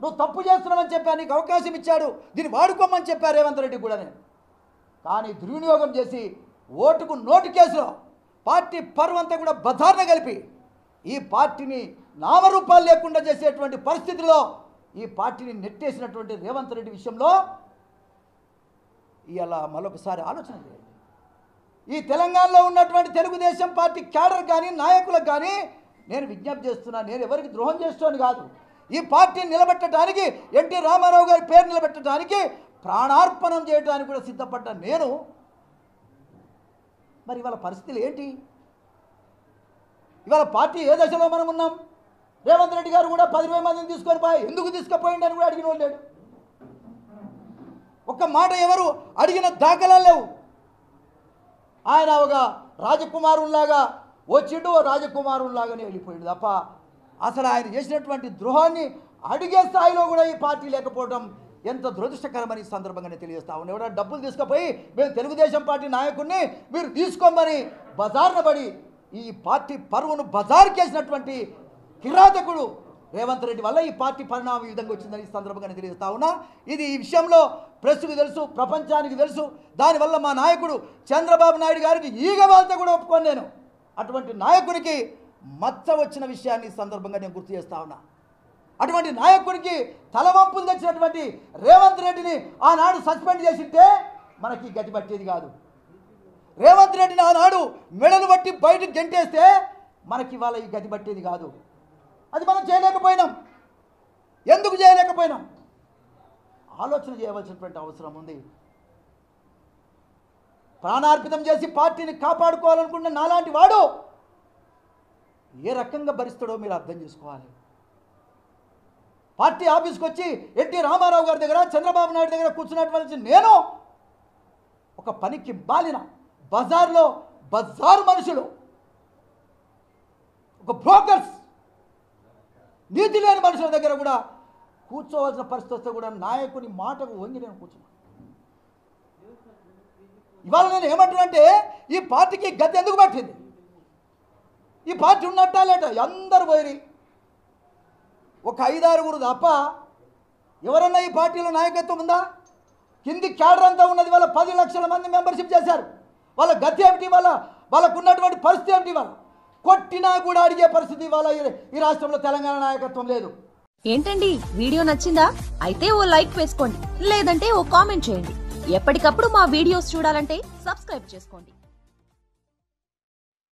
నువ్వు తప్పు చేస్తున్నామని చెప్పాను నీకు అవకాశం ఇచ్చాడు. దీన్ని వాడుకోమని చెప్పారు రేవంత్ రెడ్డి కూడా నేను. కానీ దుర్వినియోగం చేసి ఓటుకు నోటు కేసులో పార్టీ పరువంతా కూడా బజార్న కలిపి ఈ పార్టీని నామరూపాలు లేకుండా చేసేటువంటి పరిస్థితిలో ఈ పార్టీని నెట్టేసినటువంటి రేవంత్ రెడ్డి విషయంలో ఇలా మరొకసారి ఆలోచన చేయండి. ఈ తెలంగాణలో ఉన్నటువంటి తెలుగుదేశం పార్టీ క్యాడర్ కానీ నాయకులకు కానీ నేను విజ్ఞప్తి చేస్తున్నా నేను ఎవరికి ద్రోహం చేస్తాను కాదు. ఈ పార్టీని నిలబెట్టడానికి ఎన్టీ రామారావు గారి పేరు నిలబెట్టడానికి ప్రాణార్పణం చేయడానికి కూడా సిద్ధపడ్డ నేను. మరి ఇవాళ పరిస్థితులు ఏంటి? ఇవాళ పార్టీ ఏ దశలో మనం ఉన్నాం? రేవంత్ రెడ్డి గారు కూడా పదివేల మందిని తీసుకొని పోయి ఎందుకు తీసుకుపోయింది అని కూడా అడిగిన వాళ్ళు లేడు. ఒక్క మాట ఎవరు అడిగిన దాఖలా లేవు. ఆయన ఒక రాజకుమారుల్లాగా వచ్చిండు ఓ రాజకుమారుల్లాగానే వెళ్ళిపోయాడు. తప్ప అసలు ఆయన చేసినటువంటి ద్రోహాన్ని అడిగే స్థాయిలో కూడా ఈ పార్టీ లేకపోవడం ఎంత దురదృష్టకరమని ఈ తెలియజేస్తా ఉన్నాను. ఎవరైనా డబ్బులు తీసుకుపోయి మేము తెలుగుదేశం పార్టీ నాయకుడిని మీరు తీసుకోమని బజార్న పడి ఈ పార్టీ పరువును బజార్కేసినటువంటి కిరాతకుడు రేవంత్ రెడ్డి వల్ల ఈ పార్టీ పరిణామం ఈ విధంగా వచ్చిందని ఈ సందర్భంగా తెలియజేస్తా ఉన్నా. ఇది ఈ విషయంలో ప్రెస్కు తెలుసు ప్రపంచానికి తెలుసు. దానివల్ల మా నాయకుడు చంద్రబాబు నాయుడు గారికి ఈగ వాళ్ళతో కూడా ఒప్పుకోను నేను. అటువంటి నాయకుడికి మచ్చ వచ్చిన విషయాన్ని సందర్భంగా నేను గుర్తు చేస్తా ఉన్నా. అటువంటి నాయకుడికి తలవంపులు తెచ్చినటువంటి రేవంత్ రెడ్డిని ఆనాడు సస్పెండ్ చేసింటే మనకి గతి పట్టేది కాదు. రేవంత్ రెడ్డిని ఆనాడు మెడలు బట్టి బయటకు గెంటేస్తే మనకి ఇవాళ ఈ గతి పట్టేది కాదు. అది మనం చేయలేకపోయినాం. ఎందుకు చేయలేకపోయినాం? ఆలోచన చేయవలసినటువంటి అవసరం ఉంది. ప్రాణార్పితం చేసి పార్టీని కాపాడుకోవాలనుకున్న నాలాంటి వాడు ఏ రకంగా భరిస్తాడో మీరు అర్థం చేసుకోవాలి. పార్టీ ఆఫీస్కి వచ్చి ఎన్టీ రామారావు గారి దగ్గర చంద్రబాబు నాయుడు దగ్గర కూర్చున్నటువంటి నేను ఒక పనికి బాలిన బజార్లో బజారు మనుషులు ఒక బ్రోకర్స్ నీతి లేని మనుషుల దగ్గర కూడా కూర్చోవలసిన పరిస్థితి వస్తే కూడా నాయకుని మాటకు వంగి నేను కూర్చున్నాను ఇవాళ నేను ఏమంటున్నానంటే ఈ పార్టీకి గతి ఎందుకు పట్టింది? ఈ పార్టీ ఉన్నట్టా లేట? అందరు పోయి ఒక ఐదారుగురు తప్ప ఎవరన్నా ఈ పార్టీలో నాయకత్వం ఉందా? కింది క్యాడర్ అంతా ఉన్నది వాళ్ళ పది లక్షల మంది మెంబర్షిప్ చేశారు. వాళ్ళ గతి ఏమిటి? వాళ్ళ వాళ్ళకు ఉన్నటువంటి పరిస్థితి ఏమిటి వాళ్ళ కొట్టినా కూడా అడిగే పరిస్థితి వాళ్ళ ఈ రాష్ట్రంలో తెలంగాణ నాయకత్వం లేదు. ఏంటండి? వీడియో నచ్చిందా? అయితే ఓ లైక్ వేసుకోండి. లేదంటే ఓ కామెంట్ చేయండి. ఎప్పటికప్పుడు మా వీడియోస్ చూడాలంటే సబ్స్క్రైబ్ చేసుకోండి.